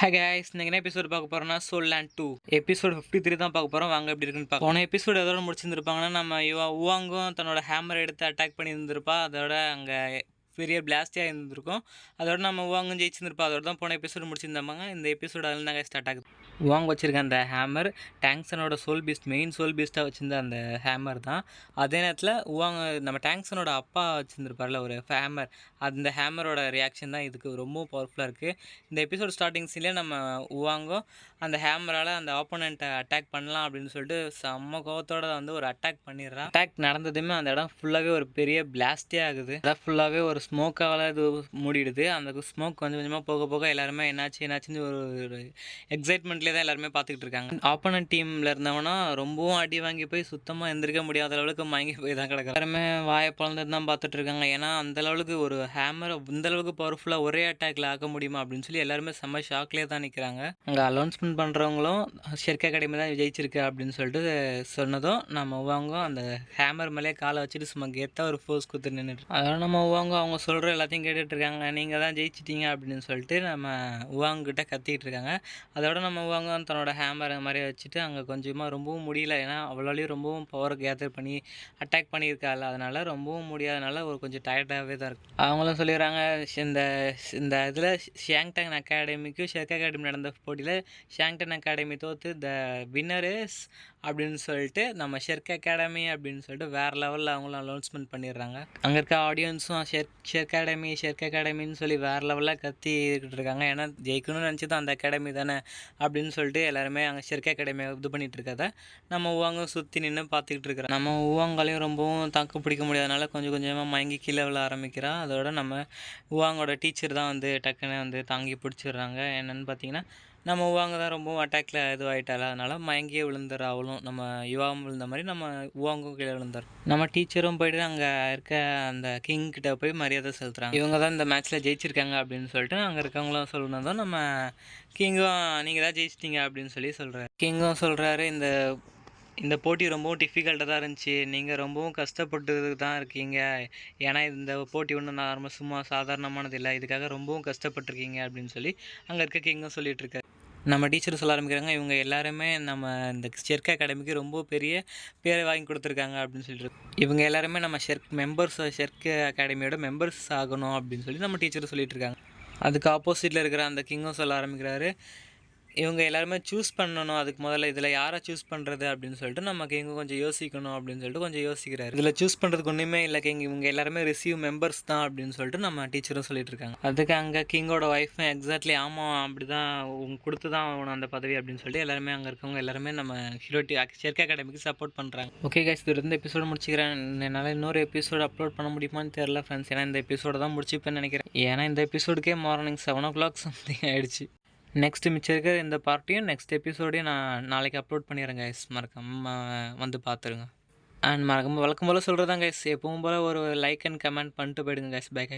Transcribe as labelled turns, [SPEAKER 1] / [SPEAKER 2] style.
[SPEAKER 1] Hey guys நீங்கள் என்ன episode பார்க்க போகிறோம்னா Soul Land two episode fifty three தான் பார்க்க போகிறோம் வாங்க எப்படி இருக்குன்னு பார்க்க போன எபிசோட் எதோட முடிச்சிருந்துருப்பாங்கன்னா நம்ம இவா உவாங்கும் தன்னோட ஹேமர் எடுத்து அட்டாக் பண்ணி இருந்திருப்பா அதோட அங்கே பெரிய பிளாஸ்டியாக இருந்திருக்கும். அதோட நம்ம உவாங்கும் ஜெயிச்சிருந்துருப்போம். அதோட தான் போன எபிசோடு முடிச்சிருந்தாங்க இந்த எபிசோடு அதில் நாங்கள் ஸ்டார்ட் ஆகுது. உவாங் வச்சிருக்க அந்த ஹேமர் டேங்ஸனோட சோல் பீஸ்ட் மெயின் சோல் பீஸ்ட்டாக வச்சிருந்த அந்த ஹேமர் தான். அதே நேரத்தில் உவாங்க நம்ம டேங்ஸனோட அப்பா வச்சுருந்துருப்பார்ல ஒரு ஹேமர் அந்த ஹேமரோட ரியாக்ஷன் தான் இதுக்கு ரொம்ப பவர்ஃபுல்லாக இருக்குது இந்த எபிசோட் ஸ்டார்டிங் நம்ம உவாங்கோ அந்த ஹேமரால் அந்த ஆப்போனண்ட்டை அட்டாக் பண்ணலாம் அப்படின்னு சொல்லிட்டு செம்ம கோவத்தோட வந்து ஒரு அட்டாக் பண்ணிடுறான். அட்டாக் நடந்ததுமே அந்த இடம் ஃபுல்லாகவே ஒரு பெரிய பிளாஸ்டே ஆகுது. அதான் ஃபுல்லாகவே ஒரு ஸ்மோக்கால் இது மூடிடுது. அந்த ஸ்மோக் கொஞ்சம் கொஞ்சமாக போக போக எல்லாருமே என்னாச்சு என்னாச்சுன்னு ஒரு ஒரு எக்ஸைட்மெண்ட்லேயே தான் எல்லாருமே பார்த்துக்கிட்டு இருக்காங்க. ஆப்போனன்ட் டீமில் இருந்தவனா ரொம்பவும் அடி வாங்கி போய் சுத்தமாக எந்திரிக்க முடியாத அளவுக்கு மயங்கி போய் தான் கிடக்கு எல்லாருமே வாயை பிளந்து தான் பார்த்துட்டு இருக்காங்க. ஏன்னா அந்த அளவுக்கு ஒரு ஹேமரை இந்த அளவுக்கு பவர்ஃபுல்லாக ஒரே அட்டாக்ல ஆக்க முடியுமா அப்படின்னு சொல்லி எல்லாருமே செம்ம ஷாக்லேயே தான் நிற்கிறாங்க அங்கே அலௌன்ஸ்மெண்ட் பண்ணுறவங்களும் ஷெர்க் அகாடமி தான் ஜெயிச்சிருக்கு அப்படின்னு சொல்லிட்டு சொன்னதும் நம்ம உவாங்க அந்த ஹேமர் மேலே காலை வச்சுட்டு சும்மா கெத்தாக ஒரு ஃபோர்ஸ் கொடுத்து நின்றுட்டு அதனால் நம்ம உவாங்க அவங்க அவங்க சொல்கிற எல்லாத்தையும் கேட்டுகிட்டு இருக்காங்க நீங்கள் தான் ஜெயிச்சிட்டீங்க அப்படின்னு சொல்லிட்டு நம்ம உவாங்கிட்ட கத்திக்கிட்டு இருக்காங்க அதோட நம்ம உவாங்க தன்னோட ஹேமர் மாதிரி வச்சுட்டு அங்கே கொஞ்சமாக ரொம்பவும் முடியல. ஏன்னா அவ்வளோலையும் ரொம்பவும் பவர் கேதர் பண்ணி அட்டாக் பண்ணியிருக்காள். அதனால் ரொம்பவும் முடியாதனால ஒரு கொஞ்சம் டயர்டாகவே தான் இருக்கும் அவங்களும் சொல்லிடுறாங்க இந்த இந்த இதில் ஷேங்டன் அகாடமிக்கும் ஷெர்க் அகாடமி நடந்த போட்டியில் ஷேங்டன் அகாடமி தோற்று த வின்னர் இஸ் அப்படின்னு சொல்லிட்டு நம்ம ஷெர்க் அகாடமி அப்படின்னு சொல்லிட்டு வேறு லெவலில் அவங்களும் அனௌன்ஸ்மெண்ட் பண்ணிடுறாங்க. அங்கே இருக்க ஆடியன்ஸும் ஷெர்க் ஷெர்க் அகாடமி ஷெர்க் அகாடமின்னு சொல்லி வேறு லெவலில் கத்திக்கிட்டு இருக்காங்க. ஏன்னா ஜெயிக்கணும்னு நினச்சது அந்த அகாடமி தானே அப்படின்னு சொல்லிட்டு எல்லாருமே அங்கே ஷெர்க் அகாடமியை இது பண்ணிகிட்டு இருக்கதை நம்ம உவாங்க சுற்றி நின்று பார்த்துக்கிட்டு இருக்கிறோம். நம்ம உவாங்களையும் ரொம்பவும் தாக்கு பிடிக்க முடியாதனால கொஞ்சம் கொஞ்சமாக மயங்கி கீழே விழ ஆரம்பிக்கிறா. அதோட நம்ம உவாங்கோட டீச்சர் தான் வந்து டக்குன்னு வந்து தாங்கி பிடிச்சிடுறாங்க. என்னென்னு பார்த்தீங்கன்னா நம்ம உவாங்க தான் ரொம்பவும் அட்டாக்ல இதுவாகிட்டால அதனால மயங்கியே விழுந்துரு அவளும். நம்ம யுவாவும் விழுந்த மாதிரி நம்ம உவாங்கும் கீழே விழுந்தார் நம்ம டீச்சரும் போயிட்டு அங்கே இருக்க அந்த கிங் கிட்ட போய் மரியாதை செலுத்துறாங்க. இவங்க தான் இந்த மேட்ச்சில் ஜெயிச்சிருக்காங்க அப்படின்னு சொல்லிட்டு அங்கே இருக்கவங்களும் சொல்லணும் நம்ம கிங்கும் நீங்கள் தான் ஜெயிச்சிட்டீங்க அப்படின்னு சொல்லி சொல்கிறாரு கிங்கும் சொல்கிறாரு இந்த இந்த போட்டி ரொம்பவும் டிஃபிகல்ட்டாக தான் இருந்துச்சு. நீங்கள் ரொம்பவும் கஷ்டப்பட்டு தான் இருக்கீங்க. ஏன்னா இந்த போட்டி ஒன்றும் நார்மல் சும்மா சாதாரணமானது இல்லை. இதுக்காக ரொம்பவும் கஷ்டப்பட்டிருக்கீங்க அப்படின்னு சொல்லி அங்கே இருக்க கிங்கும் சொல்லிட்டு இருக்காரு. நம்ம டீச்சர் சொல்ல ஆரம்பிக்கிறாங்க இவங்க எல்லாருமே நம்ம இந்த ஷெர்க் அகாடமிக்கு ரொம்ப பெரிய பேரை வாங்கி கொடுத்துருக்காங்க அப்படின்னு சொல்லிட்டு. இவங்க எல்லாருமே நம்ம ஷெர்க் மெம்பர்ஸ் ஷெர்க் அகாடமியோட மெம்பர்ஸ் ஆகணும் அப்படின்னு சொல்லி நம்ம டீச்சர் சொல்லிட்டு இருக்காங்க. அதுக்கு ஆப்போசிட்டில் இருக்கிற அந்த கிங்கும் சொல்ல ஆரம்பிக்கிறாரு. இவங்க எல்லாருமே சூஸ் பண்ணணும். அதுக்கு முதல்ல இதில் யாரை சூஸ் பண்ணுறது அப்படின்னு சொல்லிட்டு நமக்கு கிங்கு கொஞ்சம் யோசிக்கணும் அப்படின்னு சொல்லிட்டு கொஞ்சம் யோசிக்கிறாரு. இதில் சூஸ் பண்ணுறதுக்கு ஒன்றுமே இல்லை. கிங் இவங்க எல்லாருமே ரிசீவ் மெம்பர்ஸ் தான் அப்படின்னு சொல்லிட்டு நம்ம டீச்சரும் சொல்லிட்டு இருக்காங்க. அதுக்கு அங்கே கிங்கோட ஒய்ஃபும் எக்ஸாக்ட்லி ஆமாம் அப்படி தான் உங்க கொடுத்து தான் ஆகணும் அந்த பதவி அப்படின்னு சொல்லிட்டு எல்லாருமே அங்கே இருக்கவங்க எல்லாருமே நம்ம ஹீரோட்டி சேர்க்கை அகாடமிக்கு சப்போர்ட் பண்ணுறாங்க ஓகே கைஸ் இது இந்த எபிசோடு முடிச்சுக்கிறேன். என்னால் இன்னொரு எபிசோடு அப்லோட் பண்ண முடியுமான்னு தெரில ஃப்ரெண்ட்ஸ் ஏன்னா இந்த எபிசோட தான் முடிச்சுப்பேன்னு நினைக்கிறேன். ஏன்னா இந்த எபிசோடுக்கே morning seven o'clock something ஆயிடுச்சு. நெக்ஸ்ட்டு மிச்சம் இருக்கிற இந்த பார்ட்டியும் நெக்ஸ்ட் எபிசோடையும் நான் நாளைக்கு அப்லோட் பண்ணிடுறேன் கைஸ் மறக்காம வந்து பார்த்துருங்க. அண்ட் மறக்காம வழக்கம் போல் சொல்கிறது கைஸ் எப்பவும் போல் ஒரு லைக் அண்ட் கமெண்ட் பண்ணிட்டு போயிடுங்க கைஸ் பை